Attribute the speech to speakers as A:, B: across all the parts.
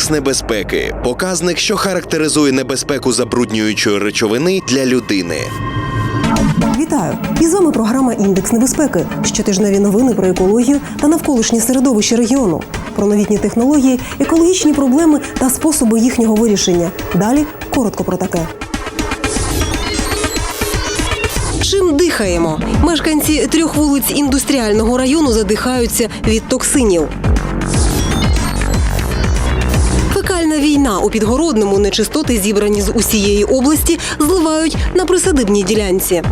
A: Індекс небезпеки показник, що характеризує небезпеку забруднюючої речовини для людини.
B: Вітаю! І з вами програма Індекс небезпеки. Щотижневі новини про екологію та навколишнє середовище регіону, про новітні технології, екологічні проблеми та способи їхнього вирішення. Далі коротко про таке. Чим дихаємо? Мешканці трьох вулиць індустріального району задихаються від токсинів. Війна у підгородному нечистоти, зібрані з усієї області, зливають на присадибній ділянці.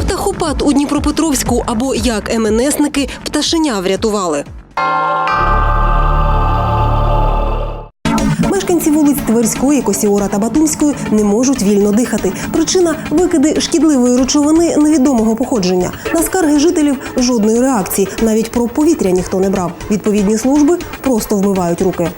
B: Птахопад у Дніпропетровську або як МНСники пташеня врятували. Мешканці вулиць Тверської, Косіора та Батумської не можуть вільно дихати. Причина викиди шкідливої речовини невідомого походження. На скарги жителів жодної реакції. Навіть про повітря ніхто не брав. Відповідні служби просто вмивають руки.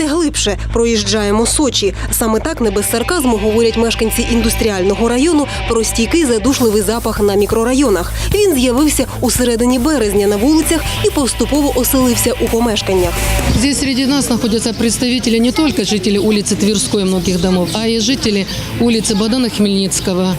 B: Дихайте глибше. Проїжджаємо Сочі. Саме так не без сарказму говорять мешканці індустріального району про стійкий задушливий запах на мікрорайонах. Він з'явився у середині березня на вулицях і поступово оселився у помешканнях.
C: Здесь среди нас находятся представители не только жителей улицы Тверской и многих домов, а и жители улицы Богдана Хмельницкого,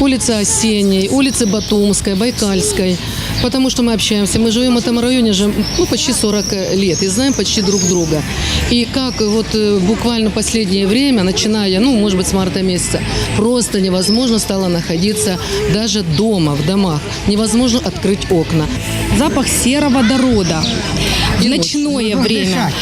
C: улицы Осенней, улицы Батумской, Байкальской. Потому что мы общаемся, мы живем в этом районе уже ну, почти 40 лет и знаем почти друг друга. И как вот э, буквально последнее время, начиная, ну, может быть, с марта месяца, просто невозможно стало находиться даже дома, в домах. Невозможно открыть окна.
D: запах сероводорода. В ночное время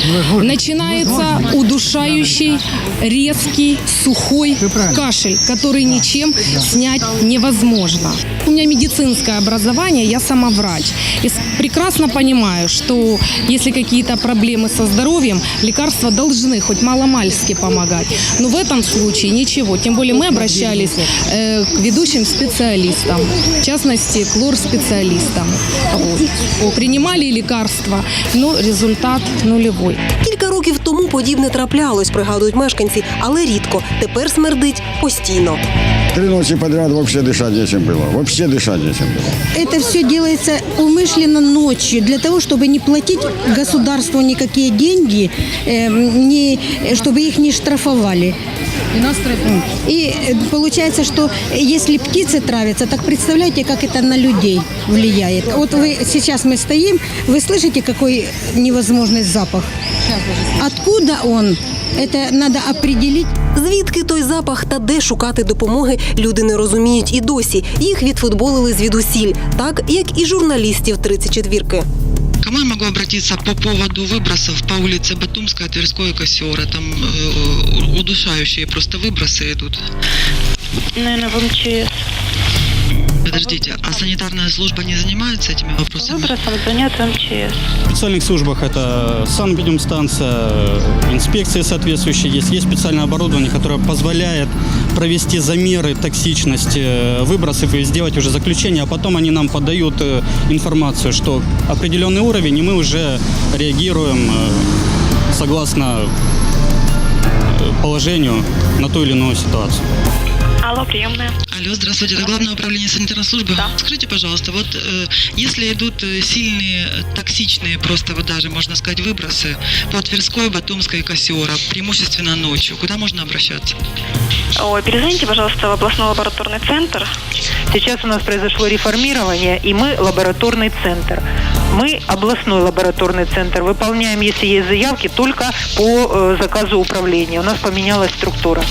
D: начинается удушающий, резкий, сухой кашель, который ничем снять невозможно. У меня медицинское образование, я сама врач. И с- прекрасно понимаю, что если какие-то проблемы со здоровьем, лекарства должны хоть маломальски помогать. Но в этом случае ничего. Тем более мы обращались э, к ведущим специалистам, в частности, к лор-специалистам. Вот. Принимали лекарства, но результат нулевой.
B: Кілька років тому подібне траплялось, пригадують мешканці, але рідко. Тепер смердить постійно.
E: Три ночи подряд вообще дышать нечем было. Вообще дышать нечем было.
F: Это все делается умышленно ночью, для того, чтобы не платить государству никакие деньги, э, не, чтобы их не штрафовали.
C: И нас тратим.
F: И э, получается, что если птицы травятся, так представляете, как это на людей влияет. Вот вы сейчас мы стоим, вы слышите, какой невозможный запах? Откуда он? Это надо определить.
B: Звідки той запах та де шукати допомоги, люди не розуміють і досі. Їх відфутболили звідусіль, так як і журналістів 34-ки.
G: Кому я могу обратиться по поводу выбросов по улице Батумская, Тверской и Косера? Там э, удушающие просто выбросы идут.
H: Наверное, в МЧС.
G: Подождите, а санитарная служба не занимается этими вопросами?
H: Выбросом занят МЧС.
I: В специальных службах это санэпидемстанция, инспекции соответствующие есть. Есть специальное оборудование, которое позволяет провести замеры токсичности э, выбросов и сделать уже заключение, а потом они нам подают э, информацию, что определенный уровень, и мы уже реагируем э, согласно положению на ту или иную ситуацию.
H: Алло, приемная.
G: Алло, здравствуйте, это Главное управление санитарной службы. Скажите, пожалуйста, вот э, если идут э, сильные, э, токсичные просто вот даже, можно сказать, выбросы по Тверской, Батумской и Косера, преимущественно ночью, куда можно обращаться?
H: Ой, перезвоните, пожалуйста, в областной лабораторный центр.
J: Сейчас у нас произошло реформирование, и мы лабораторный центр. Мы областной лабораторный центр. Выполняем, если есть заявки, только по э, заказу управления. У нас поменялась структура.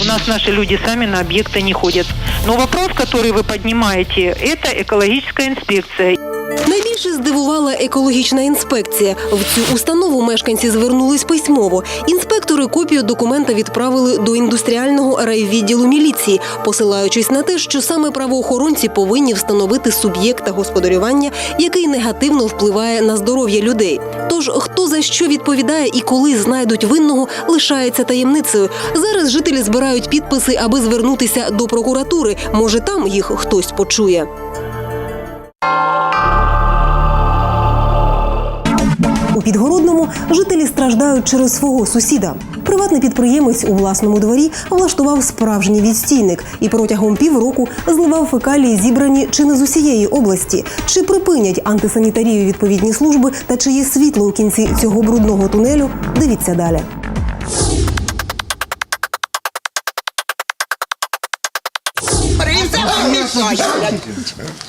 J: У нас наши люди сами на объекты не ходят. Но вопрос, который вы поднимаете, это экологическая инспекция.
B: Найбільше здивувала екологічна інспекція. В цю установу мешканці звернулись письмово. Інспектори копію документа відправили до індустріального райвідділу міліції, посилаючись на те, що саме правоохоронці повинні встановити суб'єкта господарювання, який негативно впливає на здоров'я людей. Тож хто за що відповідає і коли знайдуть винного, лишається таємницею. Зараз жителі збирають підписи, аби звернутися до прокуратури. Може, там їх хтось почує. Підгородному жителі страждають через свого сусіда. Приватний підприємець у власному дворі влаштував справжній відстійник і протягом півроку зливав фекалії, зібрані чи не з усієї області. Чи припинять антисанітарію відповідні служби та чи є світло у кінці цього брудного тунелю? Дивіться далі.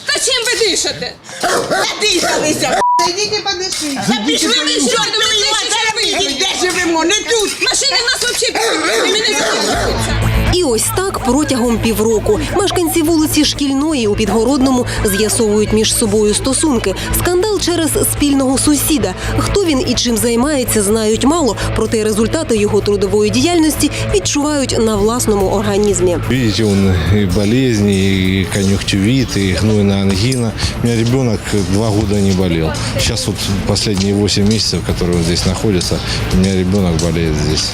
K: Та чим ви дишите? Надихалися. Ідіть подишіть. Та пішли ви що? Де живемо? Не тут. Машини в нас взагалі не.
B: І ось так протягом півроку мешканці вулиці Шкільної у Підгородному з'ясовують між собою стосунки. Скандал через спільного сусіда. Хто він і чим займається, знають мало, проте результати його трудової діяльності відчувають на власному організмі.
L: Видите, он и болезни, и конъюнктивит, и гнойная ангина. У меня ребенок два года не болел. Сейчас вот последние 8 месяцев, которые он здесь находится, у меня ребенок болеет здесь.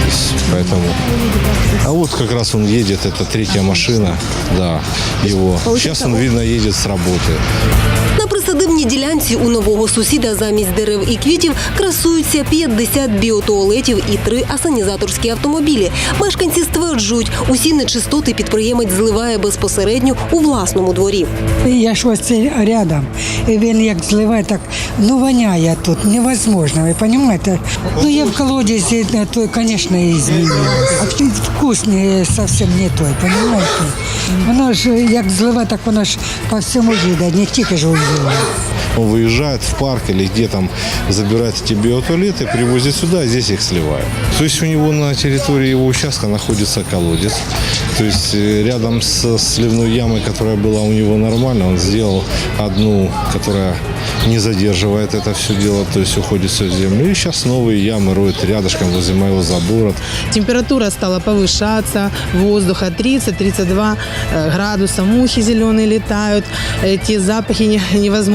L: То есть, Поэтому... А вот как раз он едет, это третья машина, да, его. Сейчас он, видно, едет с работы.
B: Присадибній ділянці у нового сусіда замість дерев і квітів красуються 50 біотуалетів і три асанізаторські автомобілі. Мешканці стверджують, усі нечистоти підприємець зливає безпосередньо у власному дворі.
M: Я ж ось це рядом. І він як зливає, так ну воняє тут, невозможно, ви розумієте? Ну я в колодязі, е, то, звісно, і змінюю. А вкус не зовсім не той, розумієте? Воно ж як зливає, так воно ж по всьому їде, не тільки ж у зливає.
L: Он выезжает в парк или где там, забирает эти биотуалеты, привозит сюда, и здесь их сливает. То есть у него на территории его участка находится колодец. То есть э, рядом с сливной ямой, которая была у него нормально, он сделал одну, которая не задерживает это все дело, то есть уходит все в землю. И сейчас новые ямы роют рядышком возле моего забора.
N: Температура стала повышаться, воздуха 30-32 э, градуса, мухи зеленые летают, эти запахи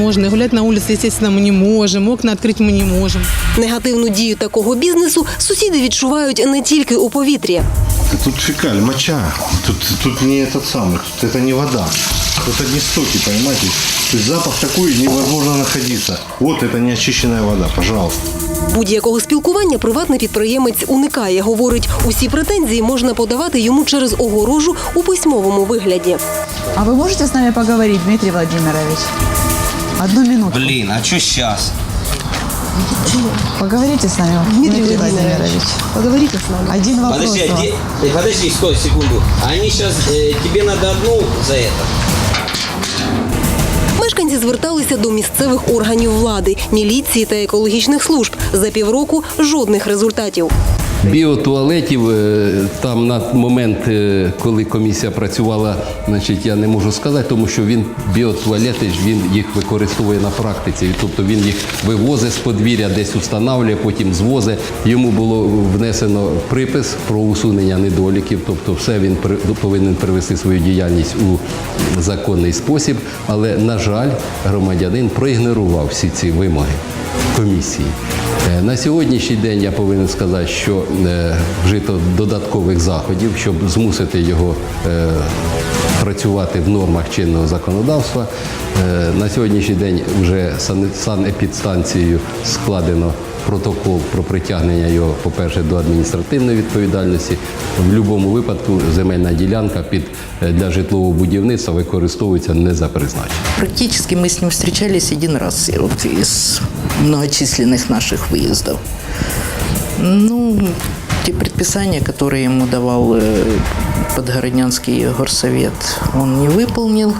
N: не- невозможны. Гулять на улице, естественно, мы не можем, окна открыть мы не можем.
B: Негативну дію такого бізнесу сусіди відчувають не тільки у повітрі.
L: Тут фекаль, моча. Тут, тут не этот самый, тут это не вода. Тут одни стоки, понимаете? То есть запах такой, невозможно находиться. Вот это неочищенная вода, пожалуйста.
B: Будь-якого спілкування приватний підприємець уникає. Говорить, усі претензії можна подавати йому через огорожу у письмовому вигляді.
K: А ви можете з нами поговорити, Дмитрий Владимирович? Одну минуту.
O: Блин, а что сейчас?
K: Поговорите с нами, Дмитрий, Владимирович.
B: Поговорите з нами.
K: Один вопрос.
O: Подожди,
K: вам.
O: э, подожди, стой, секунду. Они сейчас, тебе надо одну за это?
B: Мешканці зверталися до місцевих органів влади, міліції та екологічних служб. За півроку жодних результатів.
P: Біотуалетів е, там на момент, е, коли комісія працювала, значить я не можу сказати, тому що він біотуалети ж він їх використовує на практиці. Тобто він їх вивозить з подвір'я, десь устанавлює, потім звозить. Йому було внесено припис про усунення недоліків. Тобто, все він повинен привести свою діяльність у законний спосіб. Але на жаль, громадянин проігнорував всі ці вимоги комісії. Е, На сьогоднішній день я повинен сказати, що е, вжито додаткових заходів, щоб змусити його е, працювати в нормах чинного законодавства. На сьогоднішній день вже сан- санепідстанцією складено протокол про притягнення його, по-перше, до адміністративної відповідальності. В будь-якому випадку земельна ділянка під е, для житлового будівництва використовується не за призначенням.
K: Практически мы с ним встречались один раз вот, из многочисленных наших выездов. Ну, те предписания, которые ему давал э, Подгороднянский горсовет, он не выполнил.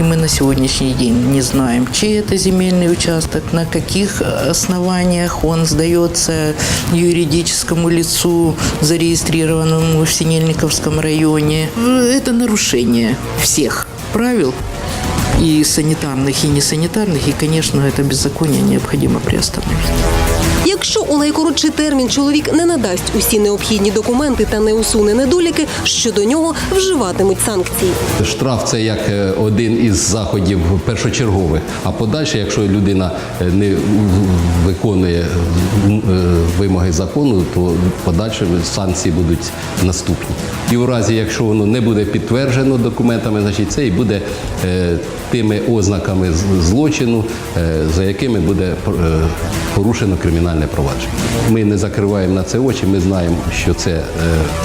K: И мы на сегодняшний день не знаем, чей это земельный участок, на каких основаниях он сдается юридическому лицу, зарегистрированному в Синельниковском районе. Это нарушение всех правил и санитарных, и несанитарных, и, конечно, это беззаконие необходимо приостановить.
B: Якщо у найкоротший термін чоловік не надасть усі необхідні документи та не усуне недоліки, щодо нього вживатимуть санкції.
P: Штраф це як е, один із заходів першочергових. А подальше, якщо людина е, не виконує е, вимоги закону, то подальше санкції будуть наступні. І у разі, якщо воно не буде підтверджено документами, значить це і буде тими ознаками злочину, за якими буде порушено кримінальне кримінальне провадження. Ми не закриваємо на це очі. Ми знаємо, що це е,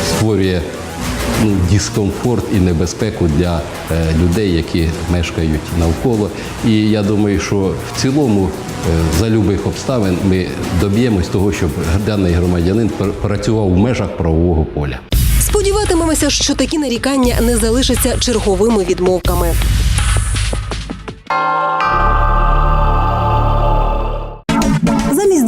P: створює ну, дискомфорт і небезпеку для е, людей, які мешкають навколо. І я думаю, що в цілому е, за любих обставин ми доб'ємось того, щоб даний громадянин працював в межах правового поля.
B: Сподіватимемося, що такі нарікання не залишаться черговими відмовками.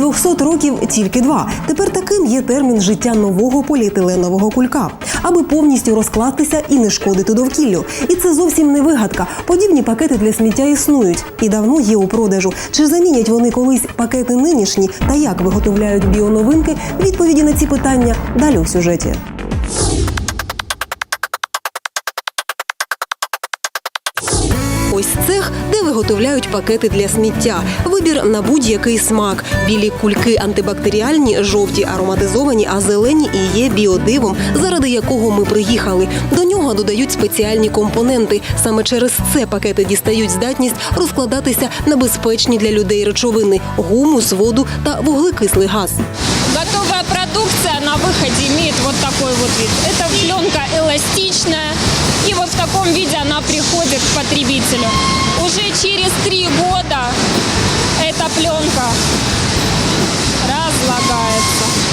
B: 200 років тільки два. Тепер таким є термін життя нового поліетиленового кулька, аби повністю розкластися і не шкодити довкіллю. І це зовсім не вигадка. Подібні пакети для сміття існують і давно є у продажу. Чи замінять вони колись пакети нинішні та як виготовляють біоновинки? Відповіді на ці питання далі у сюжеті. виготовляють пакети для сміття. Вибір на будь-який смак. Білі кульки антибактеріальні, жовті ароматизовані, а зелені і є біодивом, заради якого ми приїхали. До нього додають спеціальні компоненти. Саме через це пакети дістають здатність розкладатися на безпечні для людей речовини гумус, воду та вуглекислий газ.
D: Готовая продукция на выходе имеет вот такой вот вид. Эта пленка эластичная, и вот в таком виде она приходит к потребителю. Уже через три года эта пленка разлагается.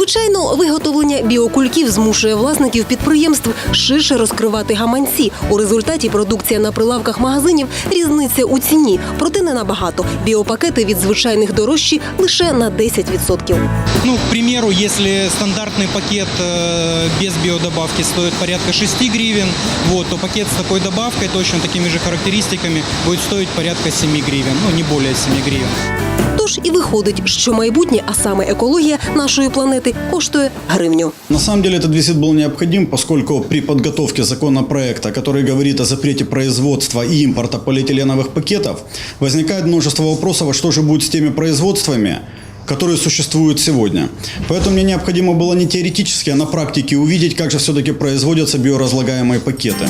B: Звичайно, виготовлення біокульків змушує власників підприємств ширше розкривати гаманці. У результаті продукція на прилавках магазинів різниця у ціні, проте не набагато. Біопакети від звичайних дорожчі лише на 10%.
Q: Ну, к примеру, если стандартный пакет э, без биодобавки стоит порядка 6 гривен, вот, то пакет с такой добавкой, точно такими же характеристиками, будет стоить порядка 7 гривен, ну, не более 7 гривен.
B: Тож і виходить, що майбутнє, а саме екологія нашої планети, коштує гривню.
R: На самом деле этот визит был необходим, поскольку при подготовке законопроекта, который говорит о запрете производства и импорта полиэтиленовых пакетов, возникает множество вопросов, а что же будет с теми производствами, которые существуют сегодня. Поэтому мне необходимо было не теоретически, а на практике увидеть, как же все-таки производятся биоразлагаемые пакеты.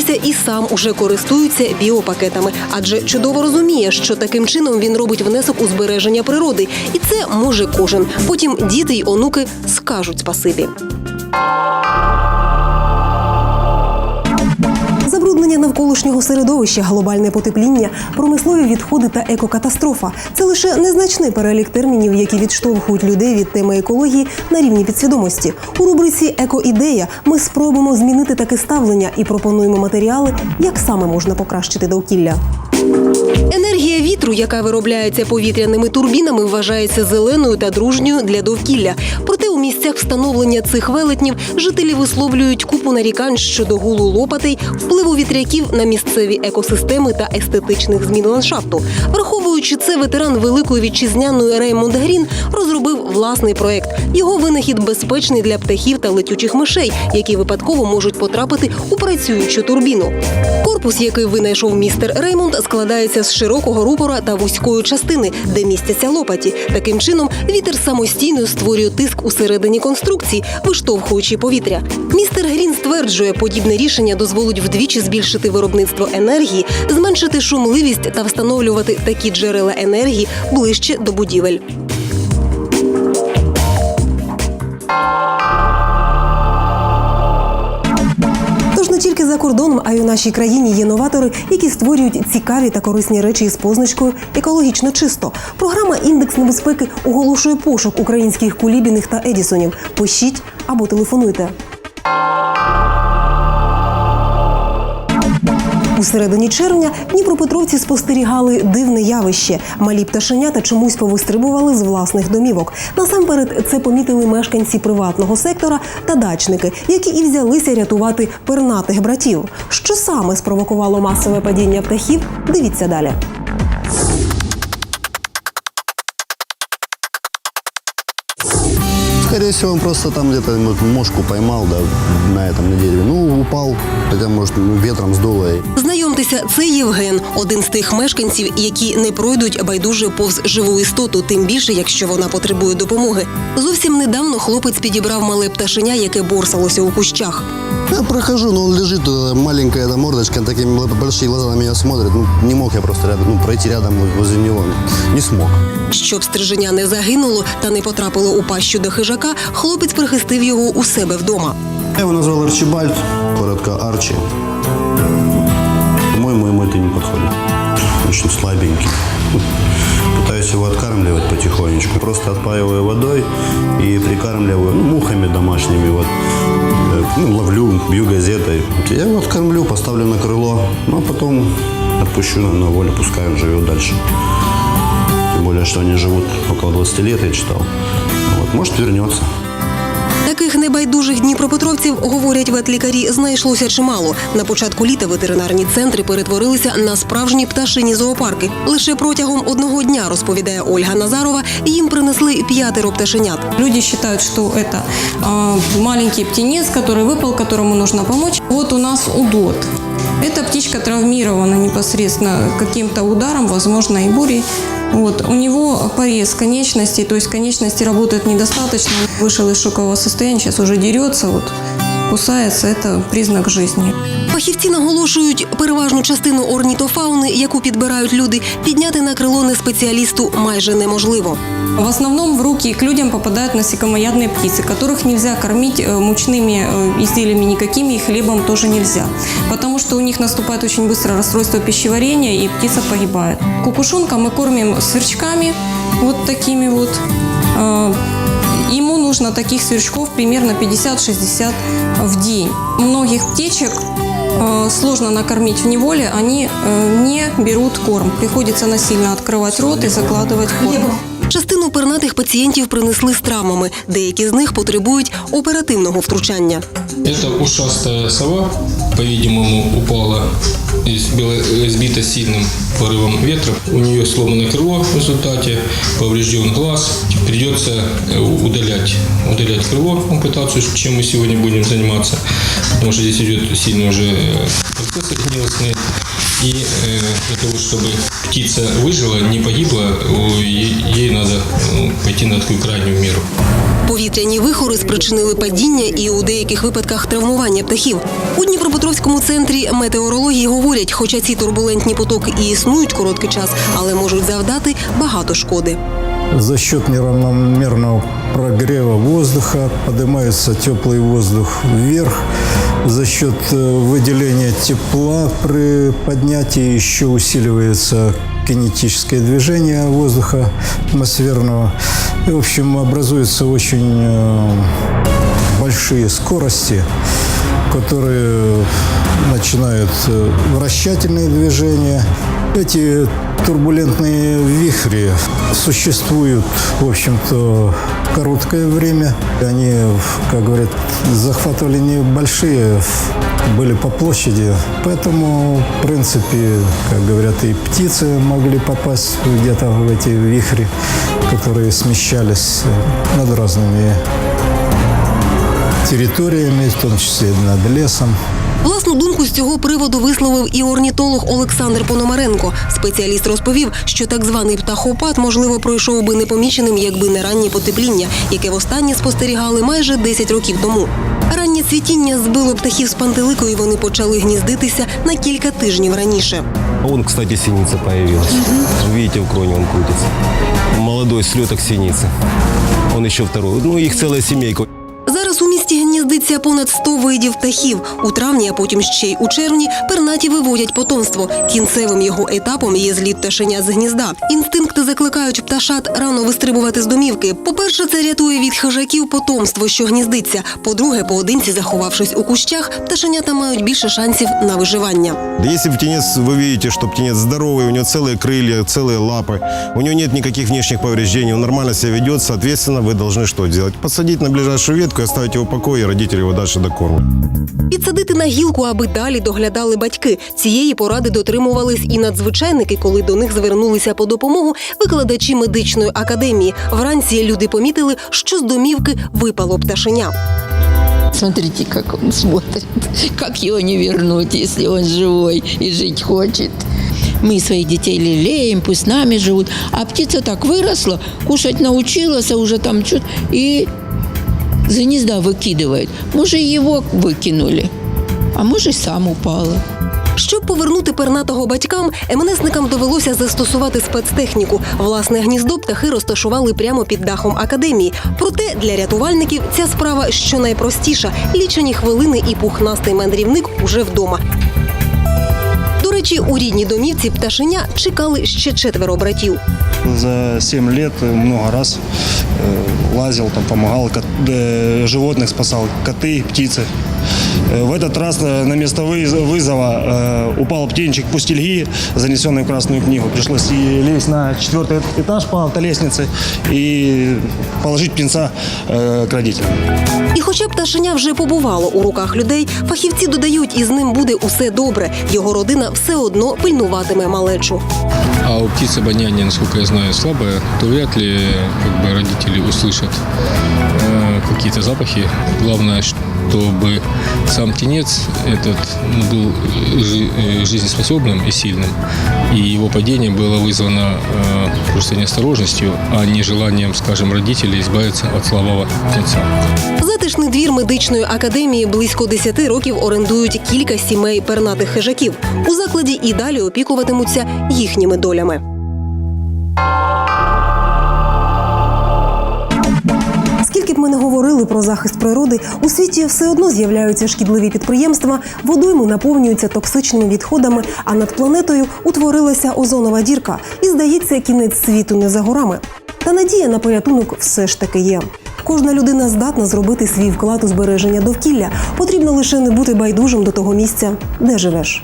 B: Зізнався і сам уже користується біопакетами, адже чудово розуміє, що таким чином він робить внесок у збереження природи, і це може кожен. Потім діти й онуки скажуть спасибі. Навколишнього середовища, глобальне потепління, промислові відходи та екокатастрофа це лише незначний перелік термінів, які відштовхують людей від теми екології на рівні підсвідомості. У рубриці Екоідея ми спробуємо змінити таке ставлення і пропонуємо матеріали, як саме можна покращити довкілля. Енергія вітру, яка виробляється повітряними турбінами, вважається зеленою та дружньою для довкілля. Проте місцях встановлення цих велетнів жителі висловлюють купу нарікань щодо гулу лопатей, впливу вітряків на місцеві екосистеми та естетичних змін ландшафту. Враховуючи це, ветеран великої вітчизняної Реймонд Грін розробив власний проект. Його винахід безпечний для птахів та летючих мишей, які випадково можуть потрапити у працюючу турбіну. Корпус, який винайшов містер Реймонд, складається з широкого рупора та вузької частини, де містяться лопаті. Таким чином, вітер самостійно створює тиск усередині конструкції, виштовхуючи повітря. Містер Грін стверджує, подібне рішення дозволить вдвічі збільшити виробництво енергії, зменшити шумливість та встановлювати такі джерела енергії ближче до будівель. А й у нашій країні є новатори, які створюють цікаві та корисні речі із позначкою екологічно чисто. Програма Індекс небезпеки оголошує пошук українських кулібіних та едісонів. Пишіть або телефонуйте. У середині червня дніпропетровці спостерігали дивне явище. Малі пташенята чомусь повистрибували з власних домівок. Насамперед, це помітили мешканці приватного сектора та дачники, які і взялися рятувати пернатих братів. Що саме спровокувало масове падіння птахів? Дивіться далі.
E: Скорее всего, он просто там где-то вот, мошку поймал, да, на этом на дереве. Ну, упал, хотя, может, ну, ветром сдуло.
B: Знайомтеся, це Євген, один з тих мешканців, які не пройдуть байдуже повз живу істоту, тим більше, якщо вона потребує допомоги. Зовсім недавно хлопець підібрав мале пташеня, яке борсалося у кущах.
E: Я прохожу, но он лежит, э, маленькая эта мордочка, такими бл- большие глаза на меня смотрит. Ну, не мог я просто рядом, ну, пройти рядом возле него. Не смог.
B: Щоб стриженя не загинуло та не потрапило у пащу до хижака, хлопець прихистив його у себе вдома.
E: Я его назвал Арчибальд, коротко Арчи. По-моему, ему это не подходит. Очень слабенький. Пытаюсь его откармливать потихонечку. Просто отпаиваю водой и прикармливаю ну, мухами домашними. Вот. Ну, ловлю, бью газетой. Я его откормлю, поставлю на крыло, ну а потом отпущу на, на волю, пускай он живет дальше. Тем более, что они живут около 20 лет, я читал. Вот, может, вернется.
B: Таких небайдужих дніпропетровців, говорять ветлікарі, знайшлося чимало. На початку літа ветеринарні центри перетворилися на справжні пташині зоопарки. Лише протягом одного дня, розповідає Ольга Назарова, їм принесли п'ятеро пташенят.
S: Люди считают, что это а, маленький птенец, который выпал, которому нужно помочь. Вот у нас удот. Эта птичка травмирована непосредственно каким-то ударом, возможно, и бурей. Вот. У него порез конечностей, то есть конечности работают недостаточно. Вышел из шокового состояния, сейчас уже дерется, вот, кусается. Это признак жизни.
B: Фахівці наголошують, переважну частину орнітофауни, яку підбирають люди, підняти на крило не спеціалісту майже неможливо.
S: В основном в руки к людям попадают насекомоядные птицы, которых нельзя кормить э, мучными э, изделиями никакими, и хлебом тоже нельзя. Потому что у них наступает очень быстро расстройство пищеварения, и птица погибает. Кукушонка мы кормим сверчками, вот такими вот. Э, Ему нужно таких сверчков примерно 50-60 в день. Многих птичек э, сложно накормить в неволе, они э, не берут корм. Приходится насильно открывать рот и закладывать корм.
B: Частину пернатих пацієнтів принесли з травмами. Деякі з них потребують оперативного втручання.
T: Это ушастая сова, по-видимому, упала, и сбила- сбита сильным порывом ветра. У нее сломано крыло в результате, поврежден глаз. Придется э, удалять, удалять крыло, пытаться, чем мы сегодня будем заниматься, потому что здесь идет сильно уже э, процессы гнилостные. И э, для того, чтобы птица выжила, не погибла, э, ей, ей надо э, пойти на такую крайнюю меру.
B: Повітряні вихори спричинили падіння і у деяких випадках травмування птахів. У Дніпропетровському центрі метеорології говорять, хоча ці турбулентні потоки і існують короткий час, але можуть завдати багато шкоди.
U: За счет неравномерного прогрева воздуха поднимается теплый воздух вверх. За счет э, выделения тепла при поднятии еще усиливается кинетическое движение воздуха атмосферного. И, в общем, образуются очень э, большие скорости, которые начинают э, вращательные движения. Эти турбулентные вихри существуют, в общем-то, короткое время. Они, как говорят, захватывали небольшие, были по площади. Поэтому, в принципе, как говорят, и птицы могли попасть где-то в эти вихри, которые смещались над разными территориями, в том числе над лесом.
B: Власну думку з цього приводу висловив і орнітолог Олександр Пономаренко. Спеціаліст розповів, що так званий птахопад можливо пройшов би непоміченим, якби не раннє потепління, яке востаннє спостерігали майже 10 років тому. Раннє цвітіння збило птахів з пантелику, і вони почали гніздитися на кілька тижнів раніше.
V: Вон, кстати, синица появилась. Видите, в кроне он крутится. Молодой слеток синицы. Он еще второй. Ну, их целая семейка
B: Зараз у місті гніздиться понад 100 видів птахів. У травні, а потім ще й у червні, пернаті виводять потомство. Кінцевим його етапом є зліт пташеня з гнізда. Інстинкти закликають пташат рано вистрибувати з домівки. По-перше, це рятує від хижаків потомство, що гніздиться. По-друге, поодинці заховавшись у кущах, пташенята мають більше шансів на виживання.
V: Да если птенец, вы видите, что птенец здоровый, у него целые крылья, целые лапы, у него нет никаких внешних повреждений, он нормально себя ведет, соответственно, вы должны что делать? Посадить на ближайшую ветку и оставить его в покое, и родители его дальше докормят.
B: Підсадити на гілку, аби далі доглядали батьки. Цієї поради дотримувались і надзвичайники, коли до них звернулися по допомогу викладачі медичної академії. Вранці люди помітили, що з домівки випало пташеня.
W: Смотрите, как он смотрит. Как его не вернуть, если он живой и жить хочет. Мы своих детей лелеем, пусть с нами живут. А птица так выросла, кушать научилась, а уже там чуть и за гнезда выкидывает. Может, его выкинули. а може й сам упала.
B: Щоб повернути пернатого батькам, МНСникам довелося застосувати спецтехніку. Власне гніздо птахи розташували прямо під дахом академії. Проте для рятувальників ця справа що найпростіша. Лічені хвилини і пухнастий мандрівник уже вдома. До речі, у рідній домівці пташеня чекали ще четверо братів.
X: За 7 лет много раз э, лазил, там, помогал, кот- э, животных спасал, коты, птицы. Э, В этот раз э, на место выз- вызова э, упал птенчик пустельги, занесенный в Красную книгу. Пришлось и лезть на четвертый этаж по автолестнице и положить птенца э, к родителям.
B: І хоча пташеня вже побувало у руках людей, фахівці додають, із ним буде усе добре. Його родина все одно пильнуватиме малечу.
T: А у птиц обоняние, насколько я знаю, слабое, то вряд ли как бы, родители услышат э, какие-то запахи. Главное, чтобы сам птенец этот ну, был жи- э, жизнеспособным и сильным, и его падение было вызвано э, просто неосторожностью, а не желанием, скажем, родителей избавиться от слабого птенца.
B: Затишний двір медичної академії близько 10 років орендують кілька сімей пернатих хижаків. У закладі і далі опікуватимуться їхніми долями. Ми не говорили про захист природи, у світі все одно з'являються шкідливі підприємства, водойми наповнюються токсичними відходами, а над планетою утворилася озонова дірка. І здається, кінець світу не за горами. Та надія на порятунок все ж таки є. Кожна людина здатна зробити свій вклад у збереження довкілля. Потрібно лише не бути байдужим до того місця, де живеш.